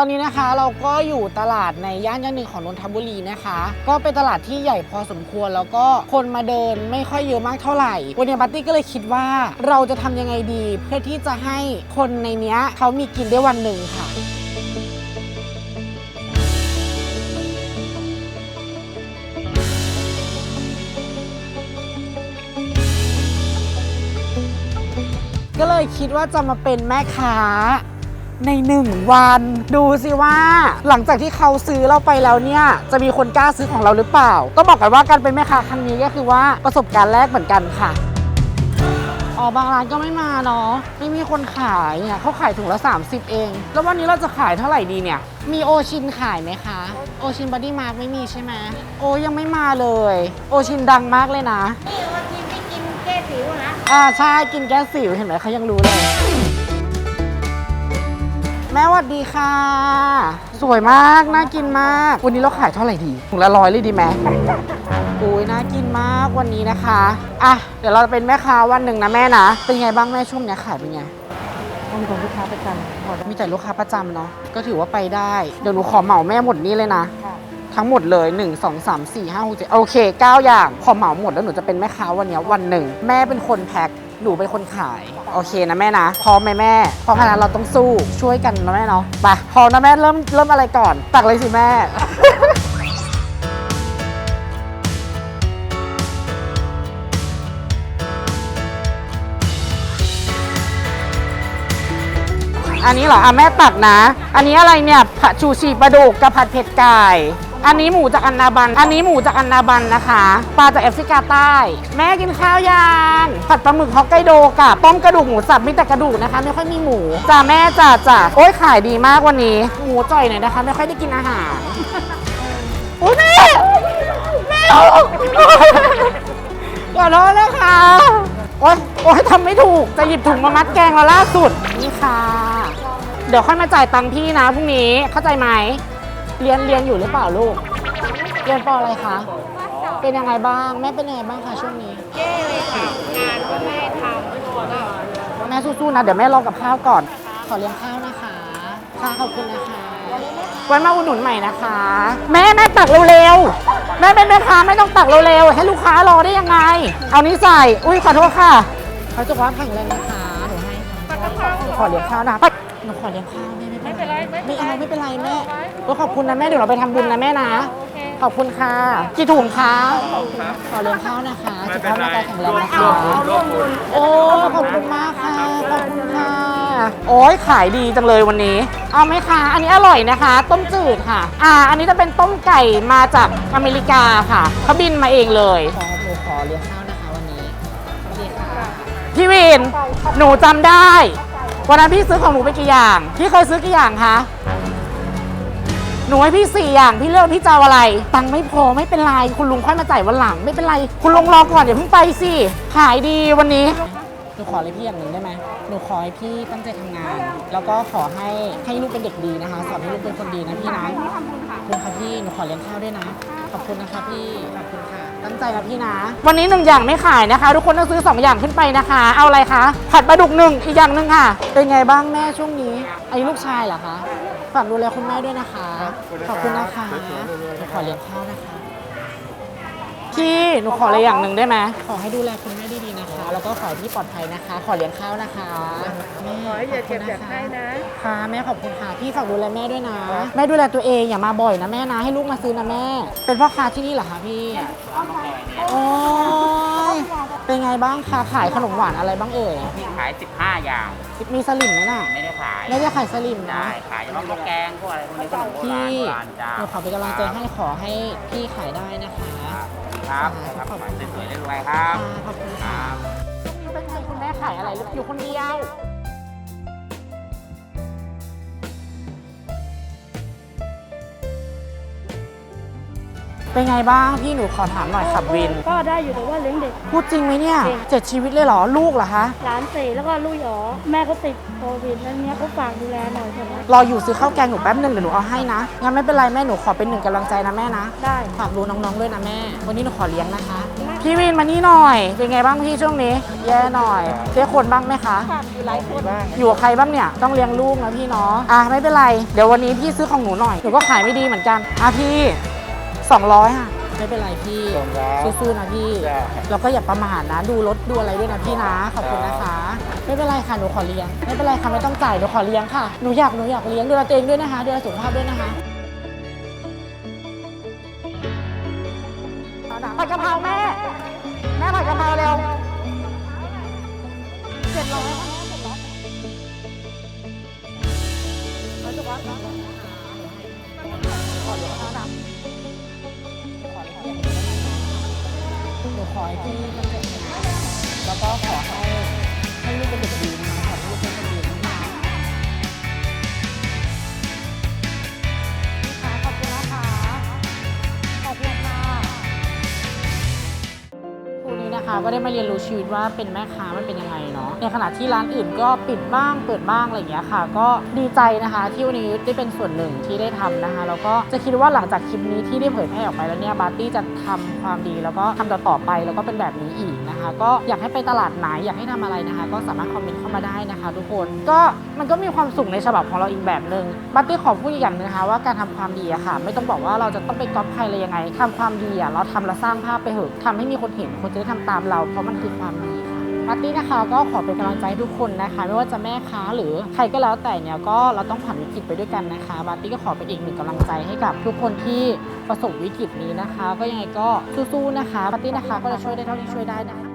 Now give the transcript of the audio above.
ตอนนี้นะคะเราก็อยู่ตลาดในย่านย่านหนึ่งของนนทบุรีนะคะ ก็เป็นตลาดที่ใหญ่พอสมควรแล้วก็คนมาเดินไม่ค่อยเยอะมากเท่าไหร่ วันนี้บัตตี้ก็เลยคิดว่าเราจะทำยังไงดี เพื่อที่จะให้คนในเนี้ยเขามีกินได้วันหนึ่งค่ะก็เลยคิดว่าจะมาเป็นแม่ค้า ในหนึ่งวัน ดูสิว่า หลังจากที่เขาซื้อเราไปแล้วเนี่ย จะมีคนกล้าซื้อของเราหรือเปล่าก็บอกกันว่าการเป็นแม่ค้าครั้งนี้ก็คือว่าประสบการณ์แรกเหมือนกันค่ะอ๋อบางร้านก็ไม่มาเนาะไม่มีคนขายเนี่ยเขาขายถุงละ 30 เอง แล้ววันนี้เราจะขายเท่าไหร่ดีเนี่ย มีโอชินขายไหมคะ โอชินบอดี้มาร์กไม่มีใช่ไหมโอยังไม่มาเลย โอชินดังมากเลยนะนี่วันนี้ไม่กินแก้สิวนะอ่าใช่กินแก้สิวเห็นไหมเขายังรู้เลยแม่หวัดดีค่ะ สวยมาก น่ากินมาก วันนี้เราขายเท่าไหร่ดีถุงละร้อยเลยดีไหมอุ้ยน่ากินมากวันนี้นะคะ อะ เดี๋ยวเราจะเป็นแม่ค้าวันหนึ่งนะแม่นะ เป็นไงบ้างแม่ช่วงเนี้ยขายเป็นไง มีคนลูกค้าประจำพอได้มีแต่ลูกค้าประจำเนาะ ก็ถือว่าไปได้ เดี๋ยวหนูขอเหมาแม่หมดนี่เลยนะ ค่ะ ทั้งหมดเลย 1 2 3 4 5 6 7โอเค 9 อย่างพอเหมาหมดแล้วหนูจะเป็นแม่ค้าวันเนี้ยวันหนึ่ง แม่เป็นคนแพ็ค หนูเป็นคนขาย โอเคนะแม่นะ พร้อมไหมแม่ เพราะขนาดเราต้องสู้ช่วยกันนะแม่เนาะไปพร้อมนะแม่เริ่มเริ่มอะไรก่อน ตักเลยสิแม่ อันนี้เหรออะแม่ตักนะ อันนี้อะไรเนี่ยผัดชูชีปลาดุกกับผัดเผ็ดไก่ อันนี้หมูจากอันนาบัน อันนี้หมูจากอันนาบันนะคะ ปลาจากแอฟริกาใต้ แม่กินข้าวยังผัดปลาหมึกฮอกไกโดกับต้มกระดูกหมูสับมีแต่กระดูกนะคะ ไม่ค่อยมีหมูจ้าแม่จ้าจ้าโอ้ยขายดีมากวันนี้ หมูจ่อยหน่อยนะคะ ไม่ค่อยได้กินอาหารโอ้ยแม่แม่ขอโทษนะคะ โอ๊ยโอ๊ยทำไม่ถูก จะหยิบถุงมามัดแกงแล้วล่าสุด นี่ค่ะ เดี๋ยวค่อยมาจ่ายตังค์พี่นะพรุ่งนี้เข้าใจไหม เรียนเรียนอยู่หรือเปล่าลูก เรียนปออะไรคะ เป็นยังไงบ้าง แม่เป็นยังไงบ้างคะช่วงนี้เย้เลยค่ะงานก็ไม่ทำก็แม่สู้ๆนะ เดี๋ยวแม่รอกับข้าวก่อน ขอเลี้ยงข้าวนะคะค่ะขอบคุณนะคะไว้มาอุดหนุนใหม่นะคะ แม่แม่ตักเร็วๆ แม่เป็นแม่ค้าไม่ต้องตักเร็วๆ ให้ลูกค้ารอได้ยังไง เอานี้ใส่ อุ้ยขอโทษค่ะ เขาจะว่าแข็งแรงนะคะหนูให้ค่ะขอเลี้ยงข้าวนะคะไปหนูขอเลี้ยงข้าวแม่ ไม่เป็นไรไม่เอาไม่เป็นไรแม่ก็ขอบคุณนะแม่เดี๋ยวเราไปทำบุญนะแม่นะขอบคุณค่ะ กี่ถุงคะขอเลี้ยงข้าวนะคะสุขภาพร่างกายแข็งแรงนะคะโอ้ขอบคุณมากค่ะ ขอบคุณค่ะ โอ้ยขายดีจังเลยวันนี้ เอาไหมคะ อันนี้อร่อยนะคะ ต้มจืดค่ะ อ่า อันนี้จะเป็นต้มไก่มาจากอเมริกาค่ะเขาบินมาเองเลยขอหนูขอเลี้ยงข้าวนะคะวันนี้สวัสดีค่ะพี่วิน หนูจำได้ วันนั้นพี่ซื้อของหนูไปกี่อย่าง พี่เคยซื้อกี่อย่างคะ หนูให้พี่สี่อย่าง พี่เลือกพี่จะเอาอะไร ตังค์ไม่พอไม่เป็นไร คุณลุงค่อยมาจ่ายวันหลังไม่เป็นไร คุณลุงรอก่อนอย่าเพิ่งไปสิ ขายดีวันนี้ หนูขออะไรพี่อย่างหนึ่งได้ไหมหนูขอให้พี่ตั้งใจทำงาน แล้วก็ขอให้ให้ลูกเป็นเด็กดีนะคะ สอนให้ลูกเป็นคนดีนะพี่นะขอบคุณค่ะพี่ หนูขอเลี้ยงข้าวด้วยนะ ขอบคุณนะคะพี่ ขอบคุณค่ะ ตั้งใจนะพี่นะ วันนี้หนึ่งอย่างไม่ขายนะคะ ทุกคนต้องซื้อสองอย่างขึ้นไปนะคะ เอาอะไรคะ ผัดปลาดุกหนึ่งอีกอย่างหนึ่งค่ะ เป็นไงบ้างแม่ช่วงนี้อันนี้ลูกชายเหรอคะ ฝากดูแลคุณแม่ด้วยนะคะ ขอบคุณนะคะหนูขอเลี้ยงข้าวนะคะ พี่หนูขออะไรอย่างหนึ่งได้ไหมขอให้ดูแลคุณแม่ดีๆนะคะ แล้วก็ขอให้พี่ปลอดภัยนะคะ ขอเลี้ยงข้าวนะคะแม่ขอให้อย่าเจ็บอย่าไข้นะค่ะแม่ขอบคุณค่ะพี่ฝากดูแลแม่ด้วยนะ แม่ดูแลตัวเองอย่ามาบ่อยนะแม่นะให้ลูกมาซื้อนะแม่ เป็นพ่อค้าที่นี่เหรอคะพี่โอ้ยเป็นไงบ้างคะขายขนมหวานอะไรบ้างเอ่ยพี่ขาย 15 อย่าง มีสลิมไหมน่ะไม่ได้ขายไม่ได้ขายสลิมนะได้ขายเฉพาะพวกแกงพวกอะไรพวกนี้ขนมโบราพี่ณโบราณจ้าหนูขอเป็นกำลังใจให้ขอให้พี่ขายได้นะคะ ครับครับขายสวยๆรวยๆครับค่ะขอบคุณค่ะช่วงนี้เป็นไงคุณแม่ขายอะไรอยู่คนเดียว เป็นไงบ้างพี่หนูขอถามหน่อยขับวิน ก็ได้อยู่แต่ว่าเลี้ยงเด็ก พูดจริงไหมเนี่ยจริง เจ็ดชีวิตเลยเหรอลูกเหรอคะร้านเสแล้วก็ลูกหยอแม่ก็ติดโควิดแล้วเนี้ยเขาฝากดูแลหน่อยเถอะนะรออยู่ซื้อข้าวแกงหนูแป๊บหนึงเดี๋ยวหนูเอาให้นะงั้นไม่เป็นไรแม่หนูขอเป็นหนึ่งกำลังใจนะแม่นะได้ ฝากดูน้องๆด้วยนะแม่ วันนี้หนูขอเลี้ยงนะคะได้พี่วินมานี่หน่อย เป็นไงบ้างพี่ช่วงนี้ แย่หน่อยเจ๊คนบ้างไหมคะ อยู่หลายคนอยู่กับใครบ้างเนี่ยต้องเลี้ยงลูกนะพี่เนาะอะไม่เป็นไร เดี๋ยววันนี้พี่ซื้อของหนูหน่อยหนูก็ขายไม่ดีเหมือนกันอะพี่ 200 ค่ะ ไม่เป็นไรพี่สู้ๆนะพี่แล้วก็อย่าประมาทนะ ดูรถดูอะไรด้วยนะพี่นะ ขอบคุณนะคะ ไม่เป็นไรค่ะ หนูขอเลี้ยง ไม่เป็นไรค่ะ ไม่ต้องจ่าย หนูขอเลี้ยงค่ะ หนูอยาก หนูอยากเลี้ยงดูแลตัวเองด้วยนะคะ ดูแลสุขภาพด้วยนะคะผัดกะเพราแม่ แม่ผัดกะเพราเร็วเจ็ดร้อยค่ะเจ็ดร้อยเขาจะวัดน ขอให้พี่มันเป็นแล้วก็ขอให้ ก็ได้มาเรียนรู้ชีวิตว่าเป็นแม่ค้ามันเป็นยังไงเนาะในขณะที่ร้านอื่นก็ปิดบ้างเปิดบ้างอะไรอย่างเงี้ยค่ะ ก็ดีใจนะคะที่วันนี้ได้เป็นส่วนหนึ่งที่ได้ทำนะคะแล้วก็จะคิดว่าหลังจากคลิปนี้ที่ได้เผยแพร่ออกไปแล้วเนี่ยบาร์ตี้จะทำความดีแล้วก็ทำต่อไปแล้วก็เป็นแบบนี้อีกนะคะ ก็อยากให้ไปตลาดไหนอยากให้ทำอะไรนะคะ ก็สามารถคอมเมนต์เข้ามาได้นะคะทุกคนก็มันก็มีความสุขในฉบับของเราอีกแบบหนึ่งบัตตี้ขอพูดอีกอย่างหนึงนะคะว่าการทำความดีอะค่ะ ไม่ต้องบอกว่าเราจะต้องไปก๊อปใครเลยยังไงทำความดีอะเราทำแล้วสร้างภาพไปเถอะทำให้มีคนเห็นคนจะได้ทำตามเราเพราะมันคือความดีค่ะบัตตี้นะคะก็ขอเป็นกำลังใจให้ทุกคนนะคะ ไม่ว่าจะแม่ค้าหรือใครก็แล้วแต่เนี่ยก็เราต้องผ่านวิกฤตไปด้วยกันนะคะบัตตี้ก็ขอเป็นอีกหนึ่งกำลังใจให้กับทุกคนที่ประสบวิกฤตนี้นะคะ ก็ยังไงก็สู้ๆนะคะบัตตี้นะคะก็จะช่วยได้เท่าที่ช่วยได้นะคะ